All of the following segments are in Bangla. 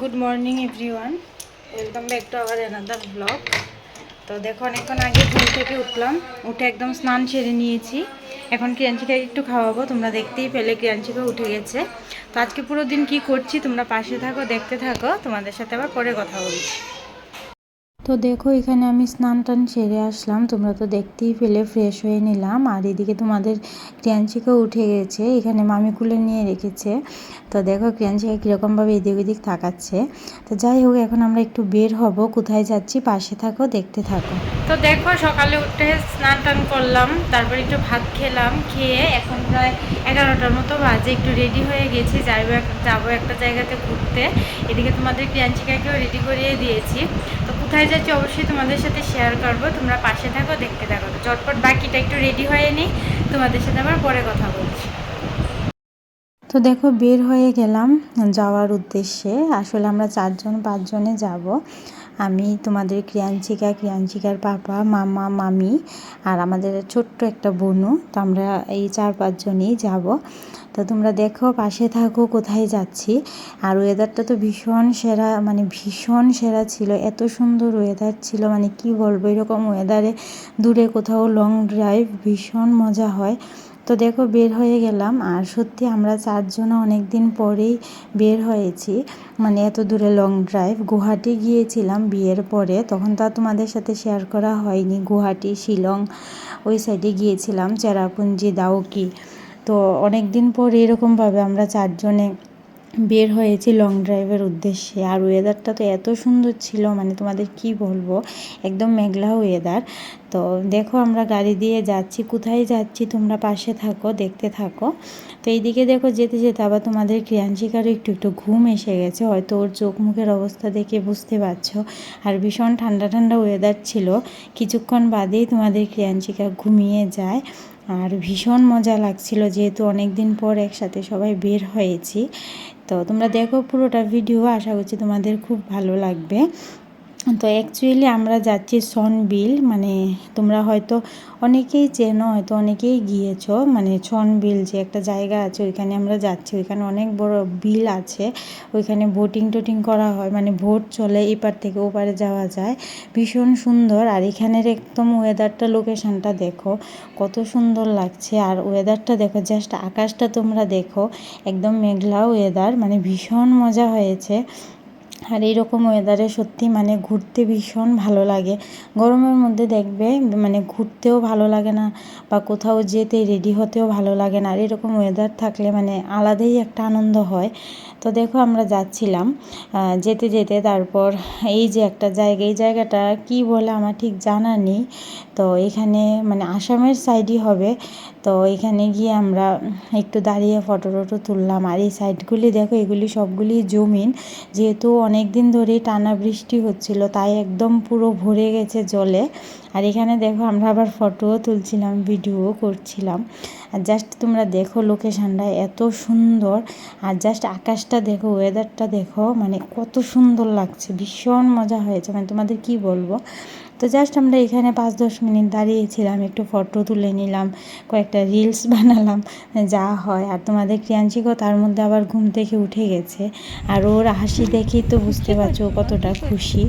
Good morning everyone welcome back to our another blog তো দেখো, অনেকক্ষণ আগে ঘুম থেকে উঠলাম। উঠে একদম স্নান সেরে নিয়েছি। এখন ক্রিয়াঞ্চিকে একটু খাওয়াবো। তোমরা দেখতেই পেলে ক্রিয়াঞ্চিকে উঠে গেছে। তো আজকে পুরো দিন কি করছি, তোমরা পাশে থাকো, দেখতে থাকো। তোমাদের সাথে আবার পরে কথা বলছি। তো দেখো, এখানে আমি স্নান টান সেরে আসলাম। তোমরা তো দেখতেই পেলে ফ্রেশ হয়ে নিলাম। আর এদিকে তোমাদের ক্রিয়াঞ্চিকাও উঠে গেছে। এখানে মামি কুলে নিয়ে রেখেছে। তো দেখো, ক্রিয়াঞ্চিকা কীরকমভাবে এদিক ওদিক তাকাচ্ছে। তো যাই হোক, এখন আমরা একটু বের হব। কোথায় যাচ্ছি, পাশে থাকো, দেখতে থাকো। তো দেখো, সকালে উঠে স্নান টান করলাম। তারপর একটু ভাত খেলাম, খেয়ে এখন প্রায় এগারোটার মতো বাজে। একটু রেডি হয়ে গেছি। এক- যাব একটা জায়গাতে ঘুরতে। এদিকে তোমাদের ক্রিয়াঞ্চিকাকেও রেডি করিয়ে দিয়েছি। তো কোথায় যাচ্ছি অবশ্যই তোমাদের সাথে শেয়ার করব। তোমরা পাশে থাকো, দেখতে থাকো। চটপট বাকিটা একটু রেডি হয়ে নিই। তোমাদের সাথে আবার পরে কথা বলছি। তো দেখো, বের হয়ে গেলাম যাওয়ার উদ্দেশ্যে। আসলে আমরা চারজন, পাঁচজনে যাব। আমি তোমাদের ক্রিয়াঞ্চিকা, ক্রিয়াঞ্চিকার পাপা, মামা, মামি আর আমাদের ছোট্ট একটা বোনু। তো আমরা এই চার পাঁচজনই যাব। তো তোমরা দেখো, পাশে থাকো, কোথায় যাচ্ছি। আর ওয়েদারটা তো ভীষণ সেরা মানে ভীষণ সেরা ছিল। এত সুন্দর ওয়েদার ছিল মানে কি বলব? এরকম ওয়েদারে দূরে কোথাও লং ড্রাইভ ভীষণ মজা হয়। তো দেখো, বের হয়ে গেলাম। আর সত্যি আমরা চারজন অনেক দিন পরেই বের হয়েছি। মানে এত দূরে লং ড্রাইভ গুয়াহাটি গিয়েছিলাম বিয়ের পরে। তখন তো তোমাদের সাথে শেয়ার করা হয়নি। গুহাটি শিলং, ওই সাইডে গিয়েছিলাম, চেরাপুঞ্জি, দাউকি। তো অনেক দিন পর এরকমভাবে আমরা চারজনে বের হয়েছি লং ড্রাইভের উদ্দেশ্যে। আর ওয়েদারটা তো এত সুন্দর ছিল মানে তোমাদের কি বলব? একদম মেঘলা ওয়েদার তো দেখো আমরা গাড়ি দিয়ে যাচ্ছি, কোথায় যাচ্ছি তোমরা পাশে থাকো, দেখতে থাকো। তো এইদিকে দেখো যেতে যেতে আবার তোমাদের ক্রিয়াঞ্চিকারও একটু একটু ঘুম এসে গেছে। হয়তো ওর চোখ মুখের অবস্থা দেখে বুঝতে পারছ। আর ভীষণ ঠান্ডা ঠান্ডা ওয়েদার ছিল। কিছুক্ষণ বাদেই তোমাদের ক্রিয়াঞ্চিকা ঘুমিয়ে যায়। আর ভীষণ মজা লাগছিল, যেহেতু অনেক দিন পর একসাথে সবাই বের হয়েছি। তো তোমরা দেখো পুরোটা ভিডিও আশা করছি তোমাদের খুব ভালো লাগবে। তো অ্যাকচুয়ালি আমরা যাচ্ছি সনবিল মানে তোমরা হয়তো অনেকেই চেনো, হয়তো অনেকেই গিয়েছো মানে সনবিল যে একটা জায়গা আছে ওইখানে আমরা যাচ্ছি, ওইখানে অনেক বড় বিল আছে, ওইখানে বোটিং টোটিং করা হয় মানে ভোট চলে এপার থেকে ওপারে যাওয়া যায়, ভীষণ সুন্দর, আর এখানের একদম ওয়েদারটা লোকেশানটা দেখো, কত সুন্দর লাগছে, আর ওয়েদারটা দেখো জাস্ট আকাশটা তোমরা দেখো, একদম মেঘলা ওয়েদার মানে ভীষণ মজা হয়েছে আর এইরকম ওয়েদারে সত্যি মানে ঘুরতে ভীষণ ভালো লাগে। গরমের মধ্যে দেখবে মানে ঘুরতেও ভালো লাগে না বা কোথাও যেতে রেডি হতেও ভালো লাগে না। আর এরকম ওয়েদার থাকলে মানে আলাদাই একটা আনন্দ হয়। তো দেখো আমরা যাচ্ছিলাম যেতে যেতে তারপর এই যে একটা জায়গা, এই জায়গাটা কি বলে আমার ঠিক জানা নেই। তো এখানে মানে আসামের সাইডই হবে। তো এখানে গিয়ে আমরা একটু দাঁড়িয়ে ফটো টটো তুললাম। আর এই সাইডগুলি দেখো, এগুলি সবগুলি জমিন। যেহেতু অনেক দিন ধরেই টানা বৃষ্টি হচ্ছিল, তাই একদম পুরো ভরে গেছে জলে। আর এখানে দেখো, আমরা আবার ফটোও তুলছিলাম ভিডিও করছিলাম। আর জাস্ট তোমরা দেখো লোকেশানটা এত সুন্দর। আর জাস্ট আকাশটা দেখো ওয়েদারটা দেখো মানে কত সুন্দর লাগছে, ভীষণ মজা হয়েছে। মানে তোমাদের কি বলব? তো জাস্ট আমরা এখানে পাঁচ, দশ মিনিট দাঁড়িয়েছিলাম, একটু ফটো তুলে নিলাম, কয়েকটা রিলস বানালাম, যা হয়। আর তোমাদের ক্রিয়াঞ্চিকও তার মধ্যে আবার ঘুম থেকে উঠে গেছে। আর ওর হাসি দেখেই তো বুঝতে পারছ কতটা খুশি।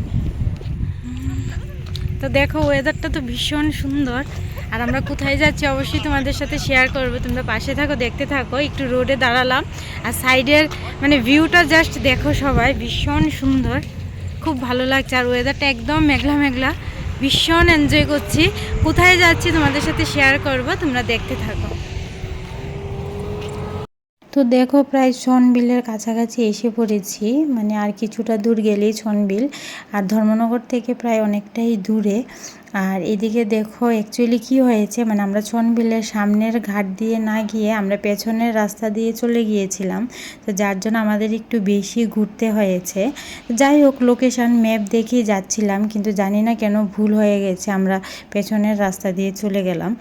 তো দেখো ওয়েদারটা তো ভীষণ সুন্দর। আর আমরা কোথায় যাচ্ছি অবশ্যই তোমাদের সাথে শেয়ার করব। তোমরা পাশে থাকো, দেখতে থাকো, একটু রোডে দাঁড়ালাম। আর সাইডের মানে ভিউটা জাস্ট দেখো সবাই, ভীষণ সুন্দর। খুব ভালো লাগছে। আর ওয়েদারটা একদম মেঘলা মেঘলা। ভীষণ এনজয় করছি। কোথায় যাচ্ছি তোমাদের সাথে শেয়ার করব, তোমরা দেখতে থাকো। তো দেখো, প্রায় ছনবিলের কাছাকাছি এসে পড়েছি। মানে আর কিছুটা দূর গেলেই ছনবিল। আর ধর্মনগর থেকে প্রায় অনেকটাই দূরে। আর এদিকে দেখো অ্যাকচুয়ালি কি হয়েছে? মানে আমরা ছনবিলের সামনের ঘাট দিয়ে না গিয়ে আমরা পেছনের রাস্তা দিয়ে চলে গিয়েছিলাম। তো যার জন্য আমাদের একটু বেশি ঘুরতে হয়েছে। যাই হোক লোকেশান ম্যাপ দেখেই যাচ্ছিলাম, কিন্তু জানি না কেন ভুল হয়ে গেছে, আমরা পেছনের রাস্তা দিয়ে চলে গেলাম।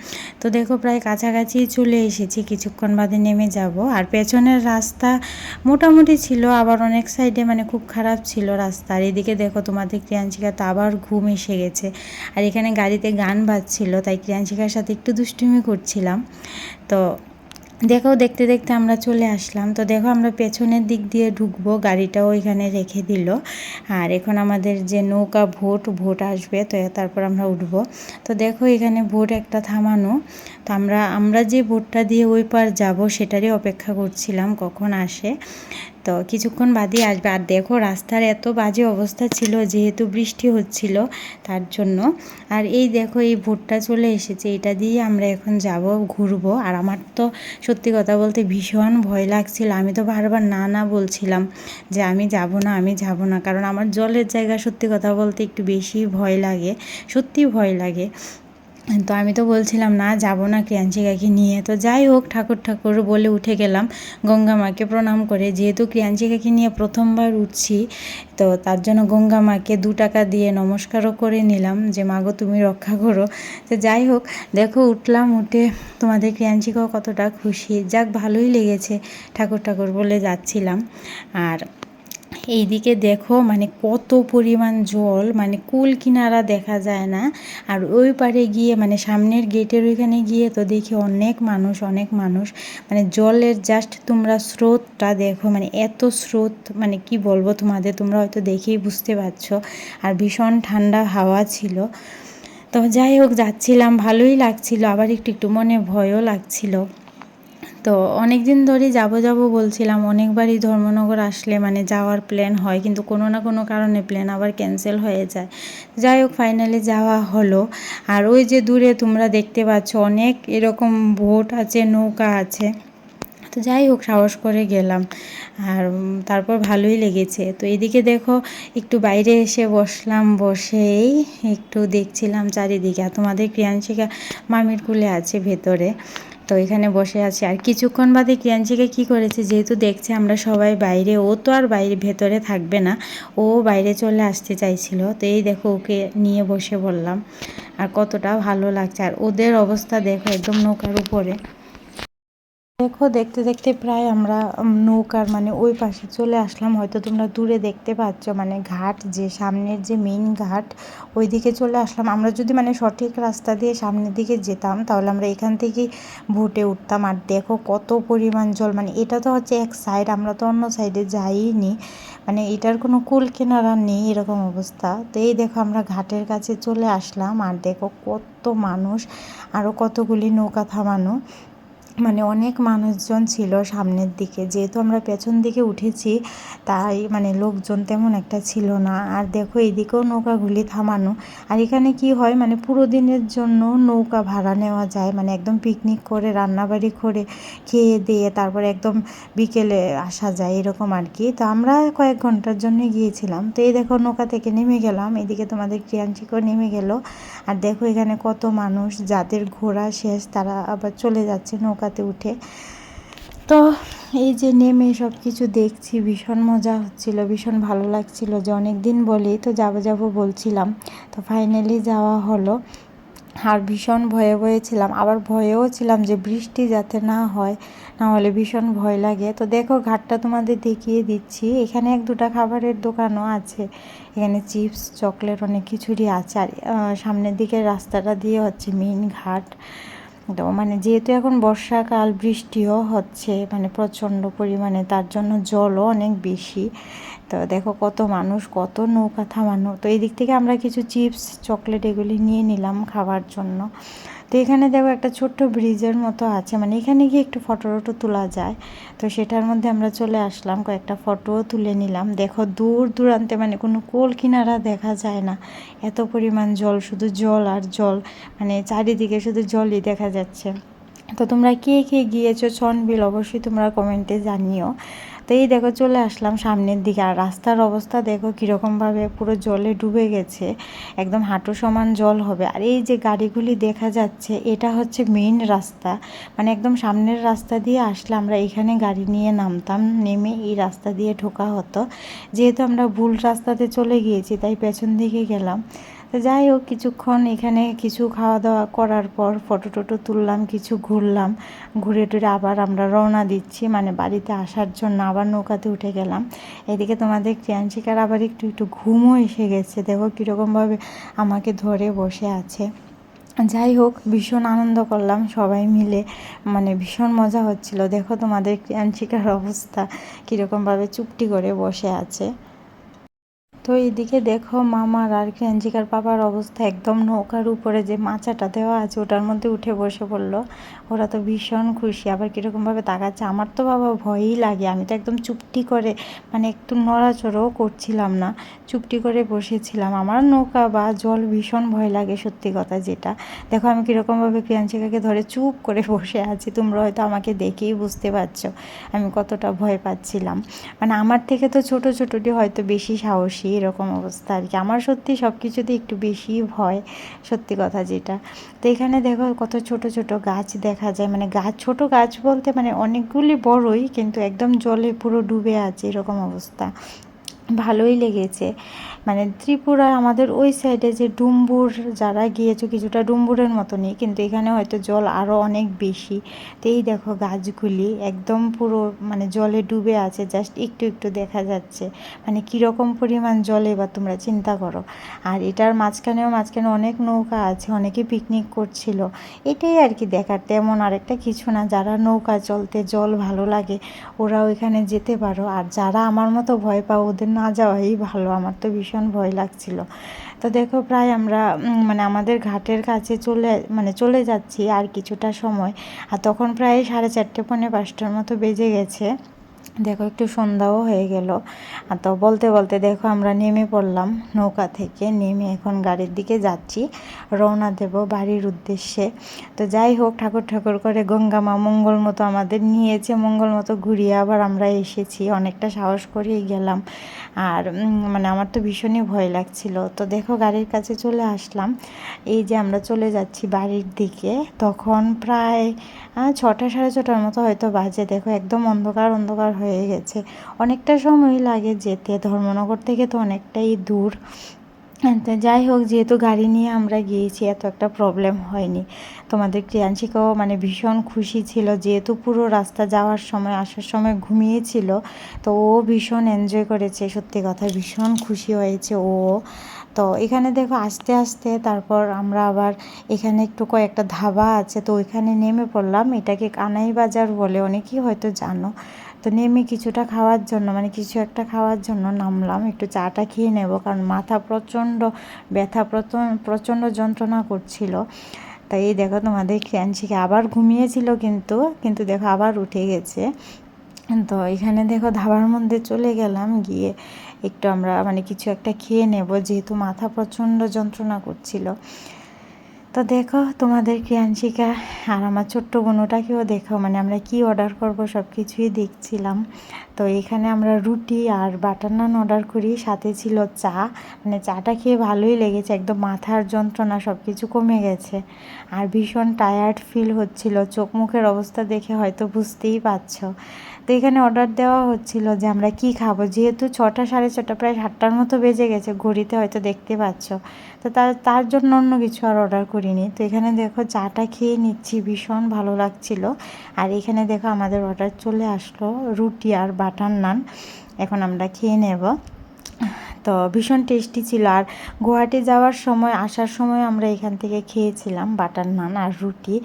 তো দেখো, প্রায় কাছাকাছি চলে এসেছি, কিছুক্ষণ বাদে নেমে যাব। আর পেছনের রাস্তা মোটামুটি ছিল, আবার অনেক সাইডে মানে খুব খারাপ ছিল রাস্তা আর এদিকে দেখো, তোমাদের ক্রিয়াঞ্চিকা তো আবার ঘুম এসে গেছে। আর এখানে গাড়িতে গান বাজছিল, তাই ক্রিয়াংশিকার সাথে একটু দুষ্টুমি করছিলাম। তো দেখো, দেখতে দেখতে আমরা চলে আসলাম। তো দেখো, আমরা পেছনের দিক দিয়ে ঢুকবো, গাড়িটাও এখানে রেখে দিল। আর এখন আমাদের যে নৌকা, ভোট ভোট আসবে, তো তারপর আমরা উঠবো। তো দেখো, এখানে ভোট একটা থামানো। তো আমরা আমরা যে ভোটটা দিয়ে ওই পার যাব সেটারই অপেক্ষা করছিলাম কখন আসে। তো কিছুক্ষণ বাদে আসবে। আর দেখো রাস্তার এত বাজে অবস্থা ছিল যেহেতু বৃষ্টি হচ্ছিল তার জন্য। আর এই দেখো এই ভোটটা চলে এসেছে। এটা দিয়ে আমরা এখন যাব ঘুরবো। আর আমার তো সত্যি কথা বলতে ভীষণ ভয় লাগছিল। আমি তো বারবার না না বলছিলাম যে আমি যাব না, আমি যাব না। কারণ আমার জলের জায়গা সত্যি কথা বলতে একটু বেশি ভয় লাগে, সত্যি ভয় লাগে। তো আমি তো বলছিলাম, না, যাব না ক্রিয়াঞ্চিকাকে নিয়ে। তো যাই হোক, ঠাকুর ঠাকুর বলে উঠে গেলাম, গঙ্গা মাকে প্রণাম করে। যেহেতু ক্রিয়াঞ্চিকাকে নিয়ে প্রথমবার উঠছি, তো তার জন্য গঙ্গা মাকে দু টাকা দিয়ে নমস্কারও করে নিলাম যে মাগো তুমি রক্ষা করো। তো যাই হোক, দেখো, উঠলাম, উঠে তোমাদের ক্রিয়াঞ্চিকাও কতটা খুশি। যাক, ভালোই লেগেছে, ঠাকুর ঠাকুর বলে যাচ্ছিলাম। আর এইদিকে দেখো মানে কত পরিমাণ জল মানে কুল কিনারা দেখা যায় না। আর ওই পারে গিয়ে মানে সামনের গেটের ওইখানে গিয়ে তো দেখি অনেক মানুষ অনেক মানুষ। মানে জলের জাস্ট তোমরা স্রোতটা দেখো মানে এত স্রোত মানে কি বলব তোমাদের, তোমরা হয়তো দেখেই বুঝতে পারছ। আর ভীষণ ঠান্ডা হাওয়া ছিল। তো যাই হোক, যাচ্ছিলাম, ভালোই লাগছিল। আবার একটু একটু মনে ভয়ও লাগছিল। তো অনেক দিন ধরেই যাব যাব বলছিলাম, অনেকবারই ধর্মনগর আসলে মানে যাওয়ার প্ল্যান হয়, কিন্তু কোনো না কোনো কারণে প্ল্যান আবার ক্যান্সেল হয়ে যায়। যাই হোক ফাইনালি যাওয়া হলো। আর ওই যে দূরে তোমরা দেখতে পাচ্ছ, অনেক এরকম বোট আছে, নৌকা আছে। তো যাই হোক, সাহস করে গেলাম। আর তারপর ভালোই লেগেছে। তো এদিকে দেখো, একটু বাইরে এসে বসলাম, বসেই একটু দেখছিলাম চারিদিকে। তোমাদের ক্রিয়াংশিকা মামির কুলে আছে ভেতরে। তো এখানে বসে আছে। আর কিছুক্ষণ বাদে ক্রিয়াঞ্চিকে কি করেছে, যেহেতু দেখছে আমরা সবাই বাইরে, ও তো আর বাইরে, ভেতরে থাকবে না। ও বাইরে চলে আসতে চাইছিল। তো এই দেখো ওকে নিয়ে বসে বললাম। আর কতটা ভালো লাগছে। আর ওদের অবস্থা দেখো একদম নৌকার উপরে। দেখো, দেখতে দেখতে প্রায় আমরা নৌকার মানে ওই পাশে চলে আসলাম। হয়তো তোমরা দূরে দেখতে পাচ্ছ মানে ঘাট, যে সামনের যে মেইন ঘাট ওই দিকে চলে আসলাম। আমরা যদি মানে সঠিক রাস্তা দিয়ে সামনের দিকে যেতাম, তাহলে আমরা এখান থেকেই ভোটে উঠতাম। আর দেখো, কত পরিমাণ জল। মানে এটা তো হচ্ছে এক সাইড আমরা তো অন্য সাইডে যাইনি। মানে এটার কোনো কুল কেনারা নেই, এরকম অবস্থা। তো এই দেখো, আমরা ঘাটের কাছে চলে আসলাম। আর দেখো, কত মানুষ আরও কতগুলি নৌকা থামানো। মানে অনেক মানুষজন ছিল সামনের দিকে। যেহেতু আমরা পেছন দিকে উঠেছি, তাই মানে লোকজন তেমন একটা ছিল না। আর দেখো এইদিকেও নৌকাগুলি থামানো। আর এখানে কি হয় মানে পুরো দিনের জন্য নৌকা ভাড়া নেওয়া যায়। মানে একদম পিকনিক করে, রান্নাবাড়ি করে খেয়ে দিয়ে তারপরে একদম বিকেলে আসা যায়, এরকম আর কি। তো আমরা কয়েক ঘণ্টার জন্য গিয়েছিলাম। তো এই দেখো নৌকা থেকে নেমে গেলাম। এদিকে তোমাদের ক্রিয়াঞ্চিকও নেমে গেল। আর দেখো এখানে কত মানুষ, যাদের ঘোরা শেষ, তারা আবার চলে যাচ্ছে নৌকা নৌকাতে উঠে। তো এই যে নেমে সব কিছু দেখছি, ভীষণ মজা হচ্ছিল, ভীষণ ভালো লাগছিল যে অনেক দিন বলেই তো যাব যাব বলছিলাম। তো ফাইনালি যাওয়া হলো। আর ভীষণ ভয়ে ভয়ে ছিলাম, আবার ভয়েও ছিলাম যে বৃষ্টি যাতে না হয়, না হলে ভীষণ ভয় লাগে। তো দেখো ঘাটটা তোমাদের দেখিয়ে দিচ্ছি, এখানে এক দুটা খাবারের দোকানও আছে। এখানে চিপস, চকলেট অনেক কিছুরই আছে। আর সামনের দিকে রাস্তাটা দিয়ে হচ্ছে মেইন ঘাট। তো মানে যেহেতু এখন বর্ষাকাল, বৃষ্টিও হচ্ছে মানে প্রচণ্ড পরিমাণে, তার জন্য জলও অনেক বেশি। তো দেখো কত মানুষ, কত নৌকা থামানো। তো এই দিক থেকে আমরা কিছু চিপস, চকলেট এগুলি নিয়ে নিলাম খাওয়ার জন্য। তো এখানে দেখো একটা ছোট্ট ব্রিজের মতো আছে মানে এখানে গিয়ে একটু ফটো টটো তোলা যায়। তো সেটার মধ্যে আমরা চলে আসলাম, কয়েকটা ফটোও তুলে নিলাম। দেখো দূর দূরান্তে মানে কোনো কোল কিনারা দেখা যায় না। এত পরিমাণ জল, শুধু জল আর জল মানে চারিদিকে শুধু জলই দেখা যাচ্ছে। তো তোমরা কে কে গিয়েছো, ছনবিল অবশ্যই তোমরা কমেন্টে জানিও। তো এই দেখো চলে আসলাম সামনের দিকে। আর রাস্তার অবস্থা দেখো কীরকমভাবে পুরো জলে ডুবে গেছে। একদম হাঁটু সমান জল হবে। আর এই যে গাড়িগুলি দেখা যাচ্ছে, এটা হচ্ছে মেইন রাস্তা। মানে একদম সামনের রাস্তা দিয়ে আসলে আমরা এখানে গাড়ি নিয়ে নামতাম, নেমে এই রাস্তা দিয়ে ঢোকা হতো। যেহেতু আমরা ভুল রাস্তাতে চলে গিয়েছি, তাই পেছন দিকে গেলাম। তো যাই হোক, কিছুক্ষণ এখানে কিছু খাওয়া দাওয়া করার পর ফটো টটো তুললাম, কিছু ঘুরলাম। ঘুরে টুরে আবার আমরা রওনা দিচ্ছি মানে বাড়িতে আসার জন্য আবার নৌকাতে উঠে গেলাম। এদিকে তোমাদের ক্রিয়াঞ্চিকার আবার একটু একটু ঘুমও এসে গেছে। দেখো কীরকমভাবে আমাকে ধরে বসে আছে। যাই হোক, ভীষণ আনন্দ করলাম সবাই মিলে। মানে ভীষণ মজা হচ্ছিল। দেখো তোমাদের ক্রিয়াঞ্চিকার অবস্থা, কীরকমভাবে চুপটি করে বসে আছে। তো এইদিকে দেখো মামার আর ক্রাঞ্চিকার পাপার অবস্থা একদম নৌকার উপরে যে মাচাটা দেওয়া আছে, ওটার মধ্যে উঠে বসে পড়ল। ওরা তো ভীষণ খুশি। আবার কীরকমভাবে তাকাচ্ছে, আমার তো বাবা ভয়ই লাগে। আমি তো একদম চুপটি করে মানে একটু নড়াচড়াও করছিলাম না। চুপটি করে বসেছিলাম। আমার নৌকা বা জল ভীষণ ভয় লাগে, সত্যি কথা যেটা। দেখো আমি কীরকমভাবে ক্রিয়াঞ্চিকাকে ধরে চুপ করে বসে আছি, তোমরা হয়তো আমাকে দেখেই বুঝতে পারছ আমি কতটা ভয় পাচ্ছিলাম। মানে আমার থেকে তো ছোটো ছোটোটি হয়তো বেশি সাহসী এরকম অবস্থা আর কি। আমার সত্যি সব কিছুতে একটু বেশি ভয়, সত্যি কথা যেটা। তো এখানে দেখো কত ছোট ছোট গাছ দেখা যায়। মানে গাছ, ছোট গাছ বলতে মানে অনেকগুলি বড়ই, কিন্তু একদম জলে পুরো ডুবে আছে এরকম অবস্থা। ভালোই লেগেছে। মানে ত্রিপুরা আমাদের ওই সাইডে যে ডুম্বুর যারা গিয়েছো কিছুটা ডুম্বুরের মতনই, কিন্তু এখানে হয়তো জল আরও অনেক বেশি। তো এই দেখো গাছগুলি একদম পুরো মানে জলে ডুবে আছে জাস্ট একটু একটু দেখা যাচ্ছে। মানে কীরকম পরিমাণ জলে এবার তোমরা চিন্তা করো। আর এটার মাঝখানেও মাঝখানে অনেক নৌকা আছে, অনেকে পিকনিক করছিল। এটাই আর কি দেখার, তেমন আরেকটা কিছু না। যারা নৌকা চলতে জল ভালো লাগে, ওরাও এখানে যেতে পারো। আর যারা আমার মতো ভয় পাও, ওদের না যাওয়াই ভালো। আমার তো ভীষণ ভয় লাগছিল। তো দেখো প্রায় আমরা মানে আমাদের ঘাটের কাছে চলে মানে চলে যাচ্ছি আর কিছুটা সময়। আর তখন প্রায় সাড়ে চারটে, পৌনে পাঁচটার মতো বেজে গেছে। দেখো, একটু সন্ধ্যাও হয়ে গেল। তো বলতে বলতে দেখো, আমরা নেমে পড়লাম নৌকা থেকে, নেমে এখন গাড়ির দিকে যাচ্ছি, রওনা দেব বাড়ির উদ্দেশ্যে। তো যাই হোক, ঠাকুর ঠাকুর করে গঙ্গা মা মঙ্গল মতো আমাদের নিয়েছে, মঙ্গল মতো ঘুরিয়ে আবার আমরা এসেছি। অনেকটা সাহস করেই গেলাম। আর মানে আমার তো ভীষণই ভয় লাগছিল। তো দেখো, গাড়ির কাছে চলে আসলাম। এই যে আমরা চলে যাচ্ছি বাড়ির দিকে, তখন প্রায় ছটা সাড়ে ছটার মতো হয়তো বাজে। দেখো, একদম অন্ধকার অন্ধকার হয়ে গেছে। অনেকটা সময় লাগে যেতে। ধর্মনগর থেকে তো অনেকটাই দূর। যাই হোক, যেহেতু গাড়ি নিয়ে আমরা গিয়েছি, এত একটা প্রবলেম হয়নি। তোমাদের ক্রিয়াংশিকাও মানে ভীষণ খুশি ছিল। যেহেতু পুরো রাস্তা যাওয়ার সময়, আসার সময় ঘুমিয়েছিল, তো ও ভীষণ এনজয় করেছে। সত্যি কথা, ভীষণ খুশি হয়েছে ও। তো এখানে দেখো, আস্তে আস্তে তারপর আমরা আবার এখানে একটু কয়েকটা ধাবা আছে, তো ওইখানে নেমে পড়লাম। এটাকে কানাই বাজার বলে, অনেকেই হয়তো জানো। তো নেমে কিছুটা খাওয়ার জন্য মানে কিছু একটা খাওয়ার জন্য নামলাম, একটু চাটা খেয়ে নেব, কারণ মাথা প্রচণ্ড ব্যথা প্রচণ্ড যন্ত্রণা করছিল। তাই এই দেখো তোমাদের ক্যান্সিকে আবার ঘুমিয়েছিল কিন্তু কিন্তু দেখো আবার উঠে গেছে। তো এখানে দেখো ধাবার মধ্যে চলে গেলাম, গিয়ে একটু আমরা মানে কিছু একটা খেয়ে নেব, যেহেতু মাথা প্রচণ্ড যন্ত্রণা করছিল। তো দেখো তোমাদের ক্রিয়াংশিকা আর আমার ছোট্ট বোনটাকেও দেখো মানে আমরা কি অর্ডার করব সব কিছুই দেখছিলাম। তো এখানে আমরা রুটি আর বাটার নান অর্ডার করি, সাথে ছিল চা। মানে চাটা খেয়ে ভালোই লেগেছে, একদম মাথার যন্ত্রণা সব কিছু কমে গেছে। আর ভীষণ টায়ার্ড ফিল হচ্ছিল, চোখ মুখের অবস্থা দেখে হয়তো বুঝতেই পারছ। তো এখানে অর্ডার দেওয়া হচ্ছিল যে আমরা কি খাব? যেহেতু ছটা, সাড়ে ছটা, প্রায় সাতটার মতো বেজে গেছে, ঘড়িতে হয়তো দেখতে পাচ্ছ। তো তার তার জন্য অন্য কিছু আর অর্ডার করিনি। তো এখানে দেখো চাটা খেয়ে নিচ্ছি, ভীষণ ভালো লাগছিল। আর এখানে দেখো আমাদের অর্ডার চলে আসলো, রুটি আর বাটার নান। এখন আমরা খেয়ে নেব। তো ভীষণ টেস্টি ছিল। আর গুয়াহাটি যাওয়ার সময়, আসার সময় আমরা এখান থেকে খেয়েছিলাম বাটার নান আর রুটি।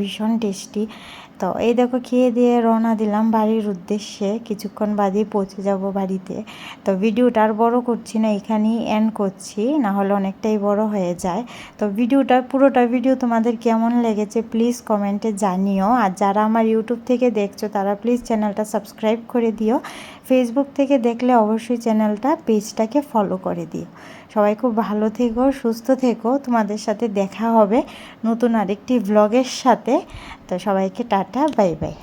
ভীষণ টেস্টি তো এই দেখো খেয়ে দিয়ে রওনা দিলাম বাড়ির উদ্দেশ্যে। কিছুক্ষণ বাদেই পৌঁছে যাব বাড়িতে। তো ভিডিওটা আর বড়ো করছি না, এখানেই এন্ড করছি, না হলে অনেকটাই বড় হয়ে যায়। তো ভিডিওটা, পুরোটা ভিডিও তোমাদের কেমন লেগেছে প্লিজ কমেন্টে জানিও। আর যারা আমার ইউটিউব থেকে দেখছ, তারা প্লিজ চ্যানেলটা সাবস্ক্রাইব করে দিও। ফেসবুক থেকে দেখলে অবশ্যই চ্যানেলটা পেজটাকে ফলো করে দিও। সবাই খুব ভালো থেকো, সুস্থ থেকো। তোমাদের সাথে দেখা হবে নতুন আরেকটি ব্লগের সাথে। তো সবাইকে টাটা, বাই বাই।